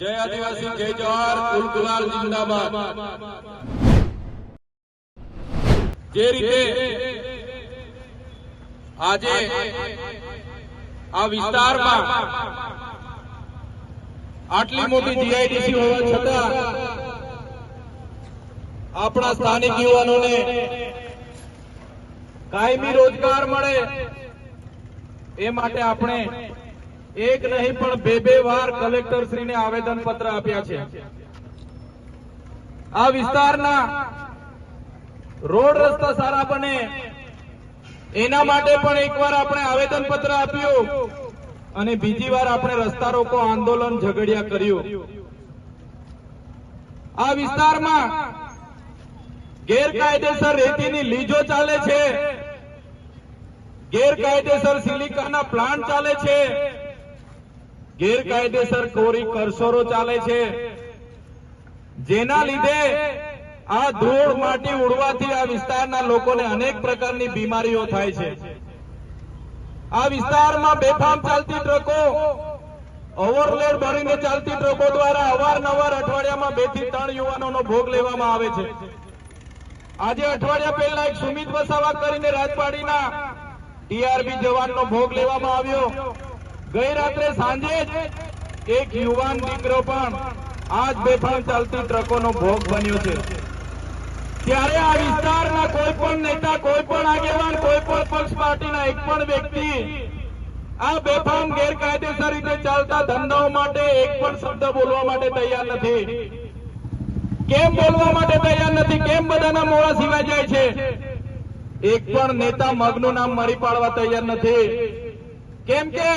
જય આદિવાસી, જય જવાહર કુલકુલાલ જિંદાબાદ. જે રીતે આજે આ વિસ્તારમાં આટલી મોટી જીઆઈડીસી હોવા છતાં આપણા સ્થાનિક યુવાનોને કાયમી રોજગાર મળે એ માટે આપણે એક નહીં, પણ બે બે વાર કલેક્ટર શ્રીને આવેદન પત્ર આપ્યા છે. આ વિસ્તારના રોડ રસ્તા સારા બને. એના માટે પણ એકવાર આપણે આવેદન પત્ર આપ્યું અને બીજી વાર આપણે રસ્તા રોકો, આંદોલન ઝઘડિયા કર્યું. આ વિસ્તારમાં ગેરકાયદેસર રેતીની લીજો ચાલે છે. ગેરકાયદેસર સિલિકાના પ્લાન્ટ ચાલે છે. ગેરકાયદેસર કોરી કરસોરો ચાલે છે. જેના લીધે આ ધૂળ માટી ઉડવાથી આ વિસ્તારના લોકોને અનેક પ્રકારની બીમારીઓ થાય છે. આ વિસ્તારમાં બેફામ ચાલતી ટ્રકો, ઓવરલોડ ભરીને ચાલતી ટ્રકો દ્વારા અવારનવાર અઠવાડિયામાં બેથી ત્રણ યુવાનોનો ભોગ લેવામાં આવે છે. આજે અઠવાડિયા પહેલા એક સુમિત વસાવા કરીને રાજપાડીના ટીઆરબી જવાનનો ભોગ લેવામાં આવ્યો. ગઈ રાત્રે સાંજે એક યુવાન દીકરો પણ આજ બેફામ ચાલતી ટ્રકોનો ભોગ બન્યો છે. ત્યારે આ વિસ્તારના કોઈ પણ નેતા, કોઈ પણ આગેવાન, કોઈ પણ પક્ષ પાર્ટીના એક પણ વ્યક્તિ આ બેફામ ગેરકાયદેસર રીતે ચાલતા ધંધાઓ માટે એક પણ શબ્દ બોલવા માટે તૈયાર નથી. કેમ બોલવા માટે તૈયાર નથી? કેમ બધાના મોડા સિવાય જાય છે? એક પણ નેતા મગનું નામ મરી પાડવા તૈયાર નથી. કેમ કે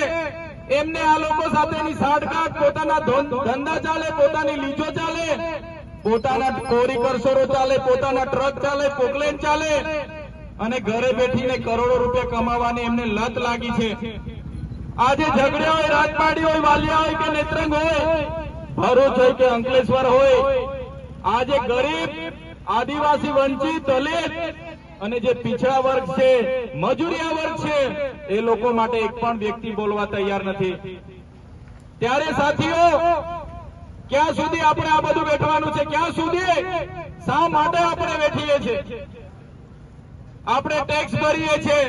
એમને આ લોકો સાથેની સાઠગાંઠ પોતાના ધંધા ચાલે, પોતાની લીજો ચાલે, પોતાના કોરી કરસોરો ચાલે, પોતાના ટ્રક ચાલે, પોકલેન ચાલે, અને ઘરે બેઠીને કરોડો રૂપિયા કમાવાની એમને લત લાગી છે. આજે ઝઘડ્યા હોય, રાજપાડી હોય, વાલિયા હોય કે નેત્રંગ હોય, ભરૂચ હોય કે અંકલેશ્વર હોય, આજે ગરીબ, આદિવાસી, વંચિત, દલિત અને જે પીછડા વર્ગ છે, મજૂરિયા વર્ગ છે, એ લોકો માટે એક પણ વ્યક્તિ બોલવા તૈયાર નથી. ત્યારે સાથીઓ, ક્યાં સુધી આપણે આ બધું બેઠવાનું છે? ક્યાં સુધી? શા માટે આપણે બેઠીએ છીએ? આપણે ટેક્સ ભરીએ છીએ,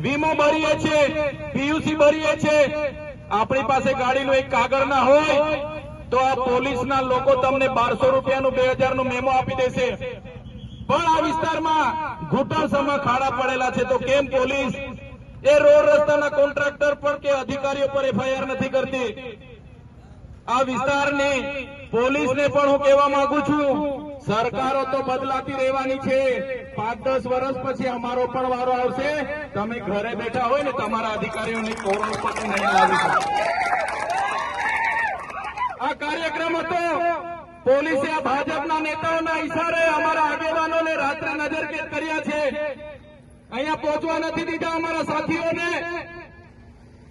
વીમો ભરીએ છીએ, પીયુસી ભરીએ છીએ. આપણી પાસે ગાડીનું એક કાગળ ના હોય, તો આ પોલીસના લોકો તમને બારસો રૂપિયાનું, બે હજારનું મેમો આપી દેશે. પણ આ વિસ્તારમાં ઘૂંટણસમાં ખાડા પડેલા છે. તો કેમ પોલીસ એ રોડ રસ્તાના કોન્ટ્રાક્ટર પર કે અધિકારીઓ પર એફઆઈઆર નથી કરતી? આ વિસ્તારની પોલીસને પણ હું કહેવા માંગુ છું, સરકારો તો બદલાતી રહેવાની છે. પાંચ દસ વર્ષ પછી અમારો પણ વારો આવશે. તમે ઘરે બેઠા હોય ને તમારા અધિકારીઓની શકો. આ કાર્યક્રમ હતો. પોલીસે ભાજપના નેતાઓના ઈશારે અમારા આગેવાનોને રાત્રે નજરકેદ કર્યા છે. અહીંયા પહોંચવા નથી દીધા અમારા સાથીઓને.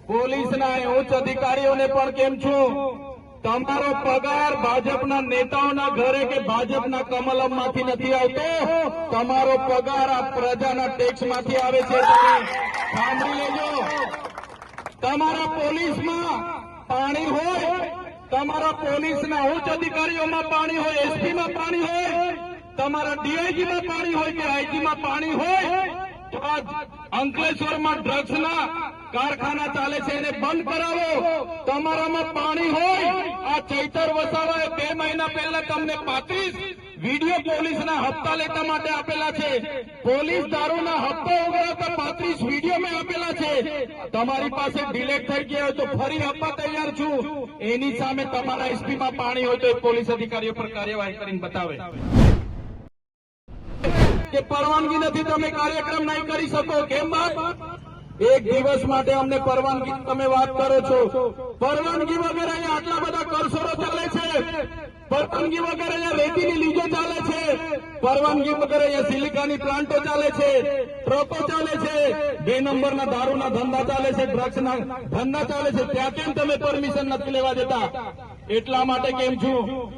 પોલીસના ઉચ્ચ અધિકારીઓને પણ કેમ છું? તમારો પગાર ભાજપના નેતાઓના ઘરે કે ભાજપના કમલમમાંથી નથી આવતો? તમારો પગાર આ પ્રજાના ટેક્સમાંથી આવે છે. સાંભળી લેજો. તમારા પોલીસમાં પાણી હોય તમારા પોલીસના ઉચ્ચ અધિકારીઓમાં પાણી હોય, એસપીમાં પાણી હોય, તમારા ડીઆઈજીમાં પાણી હોય કે આઈજીમાં પાણી હોય, તો આ અંકલેશ્વરમાં ડ્રગ્સના કારખાના ચાલે છે, એને બંધ કરાવો. તમારામાં પાણી હોય, આ ચૈતર વસાવાએ બે મહિના પહેલા તમને પાંત્રીસ વીડિયો પોલીસના હપ્તા લેતા માટે આપેલા છે. પોલીસ દારૂના હપ્તા ઉઘરાવતા પાંત્રીસ વીડિયો મેં આપેલા છે. તમારી પાસે ડિલેટ થઈ ગયા હોય તો ફરી આપવા તૈયાર છું. એની સામે તમારા એસપીમાં પાણી હોય તો પોલીસ અધિકારીઓ પર કાર્યવાહી કરીને બતાવે. કે પરવાનગી નથી, તમે કાર્યક્રમ નહીં કરી શકો. કેમ બાપ એક દિવસ માટે અમને પરવાનગી તમે વાત કરો છો. પરવાનગી વગેરે આટલા બધા કરસરો ચાલે છે. પરવાનગી વગર અહીંયા રેતીની લીજો ચાલે છે. પરવાનગી વગર અહીંયા સિલિકાની પ્લાન્ટો ચાલે છે. ટ્રકો ચાલે છે. બે નંબરના દારૂના ધંધા ચાલે છે, ડ્રગ્સના ધંધા ચાલે છે. ત્યાં તમે પરમિશન નથી લેવા દેતા? એટલા માટે કેમ છું?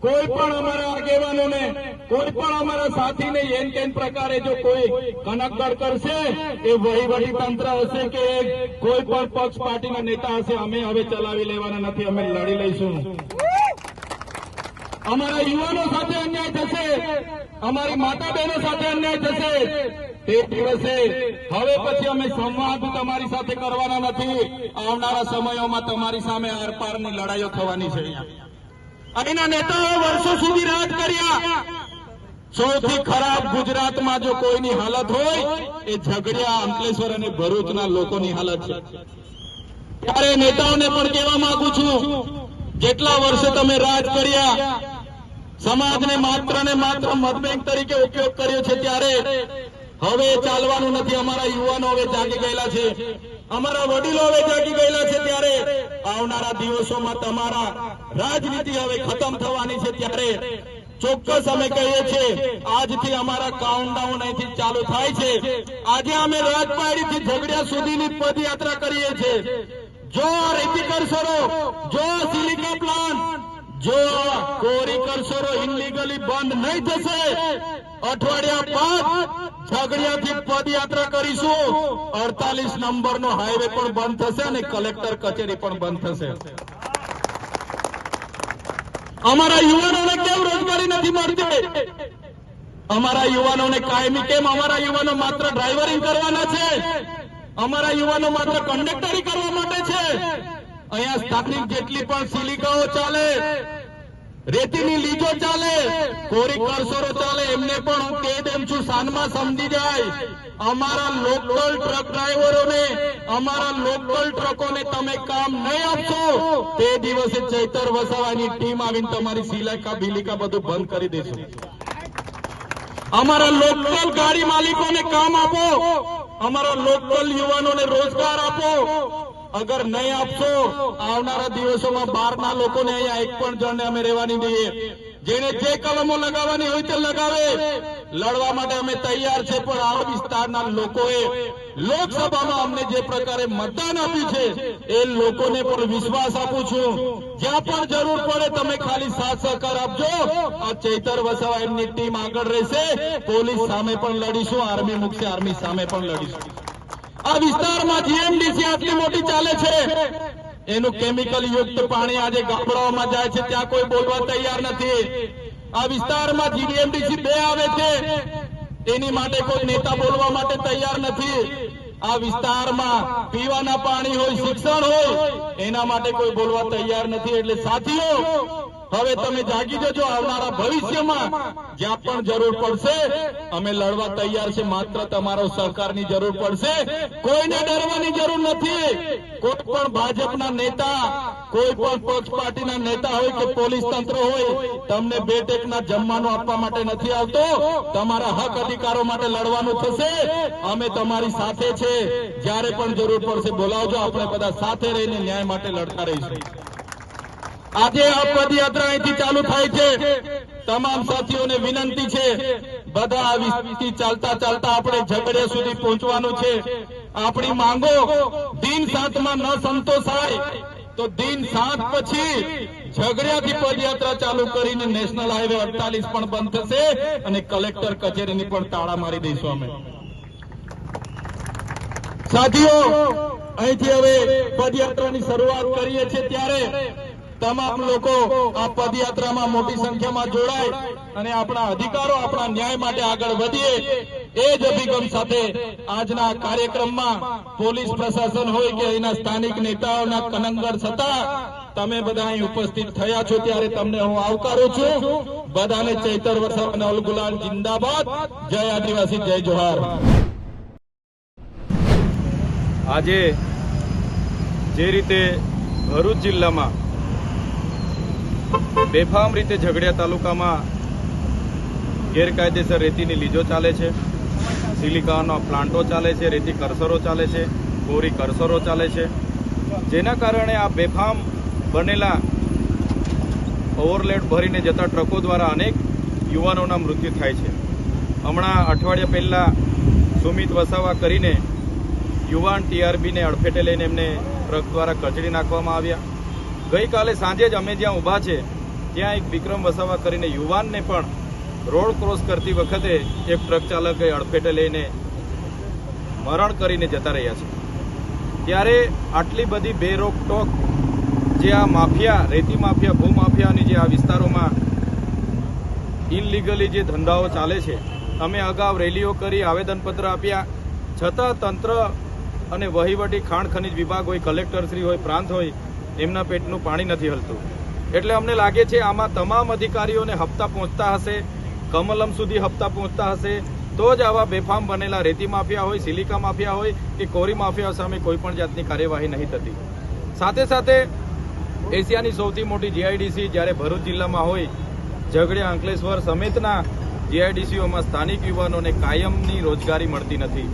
કોઈ પણ અમારા આગેવાનોને, કોઈ પણ અમારા સાથીને એન કેન પ્રકારે જો કોઈ કનકગડ કરશે, એ વહીવટી તંત્ર હશે કે કોઈ પણ પક્ષ પાર્ટીના નેતા હશે, અમે હવે ચલાવી લેવાના નથી, અમે લડી લઈશું. અમારા યુવાનો સાથે અન્યાય થશે, અમારી માતા બહેનો સાથે અન્યાય થશે. તે દિવસે હવે પછી અમે સંવાદ તમારી સાથે કરવાના નથી. આવનારા સમયોમાં તમારી સામે આરપારની લડાઈઓ થવાની છે અહીંના નેતાઓ વર્ષો સુધી રાજ કર્યા. સૌથી ખરાબ ગુજરાતમાં જો કોઈની હાલત હોય, એ ઝઘડિયા, અંકલેશ્વર અને ભરૂચના લોકોની હાલત છે. ત્યારે નેતાઓને પણ કહેવા માંગુ છું જેટલા વર્ષે તમે રાજ કર્યા, સમાજને માત્ર ને માત્ર મતબેંક તરીકે ઉપયોગ કર્યો છે ત્યારે હવે ચાલવાનું નથી. અમારા યુવાનો હવે જાગી ગયેલા છે. અમારા વડીલો હવે જાગી ગયેલા છે ત્યારે આવનારા દિવસોમાં તમારા રાજનીતિ હવે ખતમ થવાની છે ત્યારે ચોક્કસ અમે કહીએ છીએ, આજથી અમારા કાઉન્ટડાઉન અહીંથી ચાલુ થાય છે. આજે અમે રાજપાડીથી ઝઘડિયા સુધીની પદયાત્રા કરીએ છીએ. જો આ રેતી કરશરો જો સિલિકા જો કોરી કરશોરો ઇલીગલી બંધ નહીં થશે, અઠવાડિયા બાદ ઝઘડિયાથી પદયાત્રા કરીશું. અડતાલીસ નંબરનો હાઈવે પણ બંધ થશે અને કલેક્ટર કચેરી પણ બંધ થશે. અમારા યુવાનોને કેમ રોજગારી નથી મળતી? અમારા યુવાનોને કાયમી કેમ? અમારા યુવાનો માત્ર ડ્રાઈવરિંગ કરવાના છે. અમારા યુવાનો માત્ર કંડક્ટરી કરવા માટે છે. અહીંયા સ્થાનિક જેટલી પણ સિલિકાઓ ચાલે, રેતીની લીજો ચાલે, કોરી કરસોરો ચાલે, એમને પણ હું કહી દઉં છું, સાનમાં સમજી જાય. અમારા લોકલ ટ્રક ડ્રાઈવરોને, અમારા લોકલ ટ્રકોને તમે કામ નહીં આપશો. તે દિવસે ચૈતર વસાવાની ટીમ આવીને તમારી સિલાકા બિલિકા બધું બંધ કરી દેશે. અમારા લોકલ ગાડી માલિકોને કામ આપો. અમારા લોકલ યુવાનોને રોજગાર આપો. અગર નહીં આપશો, આવનારા દિવસોમાં બહારના લોકોને અહીંયા એક પણ જણને અમે રહેવાની દઈએ જેને જે કલમો લગાવવાની હોય તે લગાવે. લડવા માટે અમે તૈયાર છે, પણ આ વિસ્તારના લોકોએ લોકસભામાં અમને જે પ્રકારે મતદાન આપ્યું છે, એ લોકોને પણ વિશ્વાસ આપું છું. જ્યાં પણ જરૂર પડે તમે ખાલી સાથ સહકાર આપજો. આ ચૈતર વસાવા એમની ટીમ આગળ રહેશે. પોલીસ સામે પણ લડીશું, આર્મી મુકશે આર્મી સામે પણ લડીશું. આ વિસ્તારમાં જીએમડીસી આટલી મોટી ચાલે છે. એનું કેમિકલ યુક્ત પાણી આજે ગામડાઓમાં જાય છે, ત્યાં કોઈ બોલવા તૈયાર નથી. આ વિસ્તારમાં જીએમડીસી બે આવે છે, એની માટે કોઈ નેતા બોલવા માટે તૈયાર નથી. આ વિસ્તારમાં પીવાના પાણી હોય, શિક્ષણ હોય, એના માટે કોઈ બોલવા તૈયાર નથી. એટલે સાથીઓ હવે તમે જાગી જજો આવનારા ભવિષ્યમાં. જ્યાં પણ જરૂર પડશે, અમે લડવા તૈયાર છે માત્ર તમારો સહકારની જરૂર પડશે. કોઈને ડરવાની જરૂર નથી. કોઈ પણ ભાજપના નેતા, કોઈ પણ પક્ષ પાર્ટીના નેતા હોય કે પોલીસ તંત્ર હોય, તમને બે ટેકના જમવાનું આપવા માટે નથી આવતો. તમારા હક અધિકારો માટે લડવાનું થશે. અમે તમારી સાથે છે. જ્યારે પણ જરૂર પડશે, બોલાવજો. આપણે બધા સાથે રહીને ન્યાય માટે લડતા રહીશું. આજે આ પદયાત્રા અહીંથી ચાલુ થાય છે. તમામ સાથીઓને વિનંતી છે, બધા આ ચાલતા ચાલતા આપણે ઝઘડિયા સુધી પહોંચવાનું છે. આપણી માંગો, દિન સાતમાં ન સંતોષાય, તો દિન સાત પછી ઝઘડિયાથી પદયાત્રા ચાલુ કરીને નેશનલ હાઈવે અડતાલીસ પણ બંધ થશે અને કલેક્ટર કચેરીની પણ તાળા મારી દઈશું અમે. સાથીઓ, અહીંથી હવે પદયાત્રાની શરૂઆત કરીએ છીએ ત્યારે તમામ લોકો આ પદયાત્રામાં મોટી સંખ્યામાં જોડાય અને આપણા અધિકારો, આપણા ન્યાય માટે આગળ વધીએ એ જ અભિગમ સાથે આજના કાર્યક્રમમાં પોલીસ પ્રશાસન હોય કે અહીંના સ્થાનિક નેતાઓના કનંગર છતાં તમે બધા અહીં ઉપસ્થિત થયા છો ત્યારે તમને હું આવકારું છું. બધાને ચૈતર વરસાદ અને અલગુલાલ જિંદાબાદ. જય આદિવાસી, જય જોહાર. આજે જે રીતે ભરૂચ જિલ્લામાં બેફામ રીતે ઝઘડિયા તાલુકામાં ગેરકાયદેસર રેતીની લીજો ચાલે છે. સિલિકાનો પ્લાન્ટો ચાલે છે, રેતી કરસરો ચાલે છે કોરી કરસરો ચાલે છે. જેના કારણે આ બેફામ બનેલા ઓવરલેડ ભરીને જતા ટ્રકો દ્વારા અનેક યુવાનોના મૃત્યુ થાય છે. હમણાં અઠવાડિયા પહેલાં સુમિત વસાવા કરીને યુવાન ટીઆરબીને અડફેટે લઈને એમને ટ્રક દ્વારા કચડી નાખવામાં આવ્યા. ગઈકાલે સાંજે જ અમે જ્યાં ઊભા છે ત્યાં એક વિક્રમ વસાવા કરીને યુવાનને પણ રોડ ક્રોસ કરતી વખતે એક ટ્રક ચાલકે અડફેટે લઈને મરણ કરીને જતા રહ્યા છે. ત્યારે આટલી બધી બેરોકટોક જે આ માફિયા, રેતી માફિયા, ભૂ માફિયાની જે આ વિસ્તારોમાં ઇનલીગલી જે ધંધાઓ ચાલે છે, અમે અગાઉ રેલીઓ કરી, આવેદનપત્ર આપ્યા. છતાં તંત્ર અને વહીવટી, ખાણ ખનિજ વિભાગ હોય, કલેક્ટરશ્રી હોય, પ્રાંત હોય, એમના પેટનું પાણી નથી હલતું. એટલે અમને લાગે છે આમાં તમામ અધિકારીઓને હપ્તા પહોંચતા હશે, કમલમ સુધી હપ્તા પહોંચતા હશે. તો જ આવા બેફામ બનેલા રેતી માફિયા હોય, સિલિકા માફિયા હોય કે કોરી માફિયા સામે કોઈ પણ જાતની કાર્યવાહી નહીં થતી. સાથે સાથે એશિયાની સૌથી મોટી જીઆઈડીસી જ્યારે ભરૂચ જિલ્લામાં હોય, ઝઘડિયા, અંકલેશ્વર સમેતના જીઆઈડીસીઓમાં સ્થાનિક યુવાનોને કાયમની રોજગારી મળતી નથી.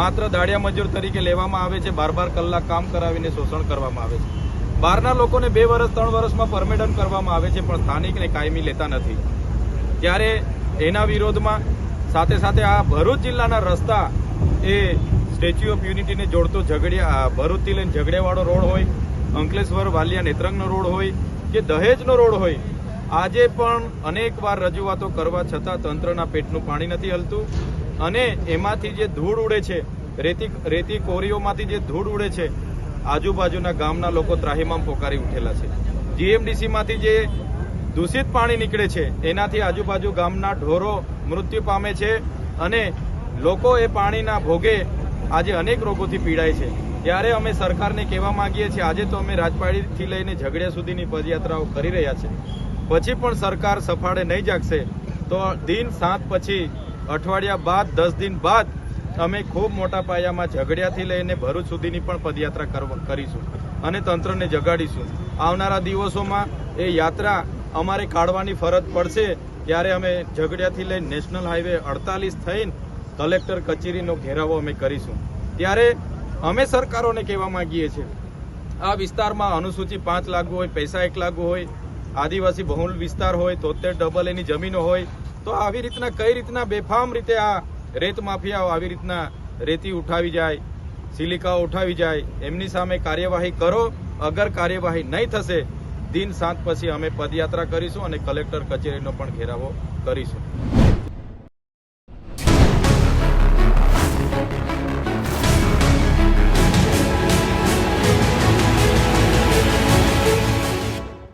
માત્ર દાડિયા મજૂર તરીકે લેવામાં આવે છે, બાર બાર કલાક કામ કરાવીને શોષણ કરવામાં આવે છે. બહારના લોકોને બે વર્ષ ત્રણ વર્ષમાં પરમેડન કરવામાં આવે છે, પણ સ્થાનિકને કાયમી લેતા નથી. ત્યારે એના વિરોધમાં સાથે સાથે આ ભરૂચ જિલ્લાના રસ્તા એ સ્ટેચ્યુ ઓફ યુનિટીને જોડતો ઝઘડિયા ભરૂચથી લઈને ઝઘડિયાવાળો રોડ હોય, અંકલેશ્વર, વાલિયા નેત્રંગનો રોડ હોય, કે દહેજનો રોડ હોય, આજે પણ અનેક વાર રજૂઆતો કરવા છતાં તંત્રના પેટનું પાણી નથી હલતું. અને એમાંથી જે ધૂળ ઉડે છે, રેતી રેતી કોરીઓમાંથી જે ધૂળ ઉડે છે આજુબાજુના ગામના લોકો ત્રાહિમામ પોકારી ઉઠેલા છે. જીએમડીસીમાંથી જે દૂષિત પાણી નીકળે છે, એનાથી આજુબાજુ ગામના ઢોરો મૃત્યુ પામે છે અને લોકો એ પાણીના ભોગે આજે અનેક રોગોથી પીડાય છે. ત્યારે અમે સરકારને કહેવા માંગીએ છીએ, આજે તો અમે રાજપાડીથી લઈને ઝઘડિયા સુધીની પદયાત્રાઓ કરી રહ્યા છે. પછી પણ સરકાર સફાળે નહીં જાગશે, તો દિન સાત પછી, અઠવાડિયા બાદ, દસ દિન બાદ અમે ખૂબ મોટા પાયામાં ઝઘડિયાથી લઈને ભરૂચ સુધીની પણ પદયાત્રા કરીશું અને તંત્રને જગાડીશું. આવનારા દિવસોમાં એ યાત્રા અમારે કાઢવાની ફરજ પડશે ત્યારે અમે ઝઘડિયાથી લઈને નેશનલ હાઈવે અડતાલીસ થઈને કલેક્ટર કચેરીનો ઘેરાવો અમે કરીશું. ત્યારે અમે સરકારોને કહેવા માંગીએ છીએ, આ વિસ્તારમાં અનુસૂચિ પાંચ લાગુ હોય, પૈસા એક લાગુ હોય, આદિવાસી બહુલ વિસ્તાર હોય, તોતેર ડબલ એની જમીનો હોય, તો આવી રીતના કઈ રીતના બેફામ રીતે આ રેત માફિયાઓ આવી રીતના રેતી ઉઠાવી જાય, સિલિકાઓ ઉઠાવી જાય, એમની સામે કાર્યવાહી કરો, અગર કાર્યવાહી નહીં થશે, દિન સાત પછી અમે પદયાત્રા કરીશું અને કલેક્ટર કચેરીનો પણ ઘેરાવો કરીશું.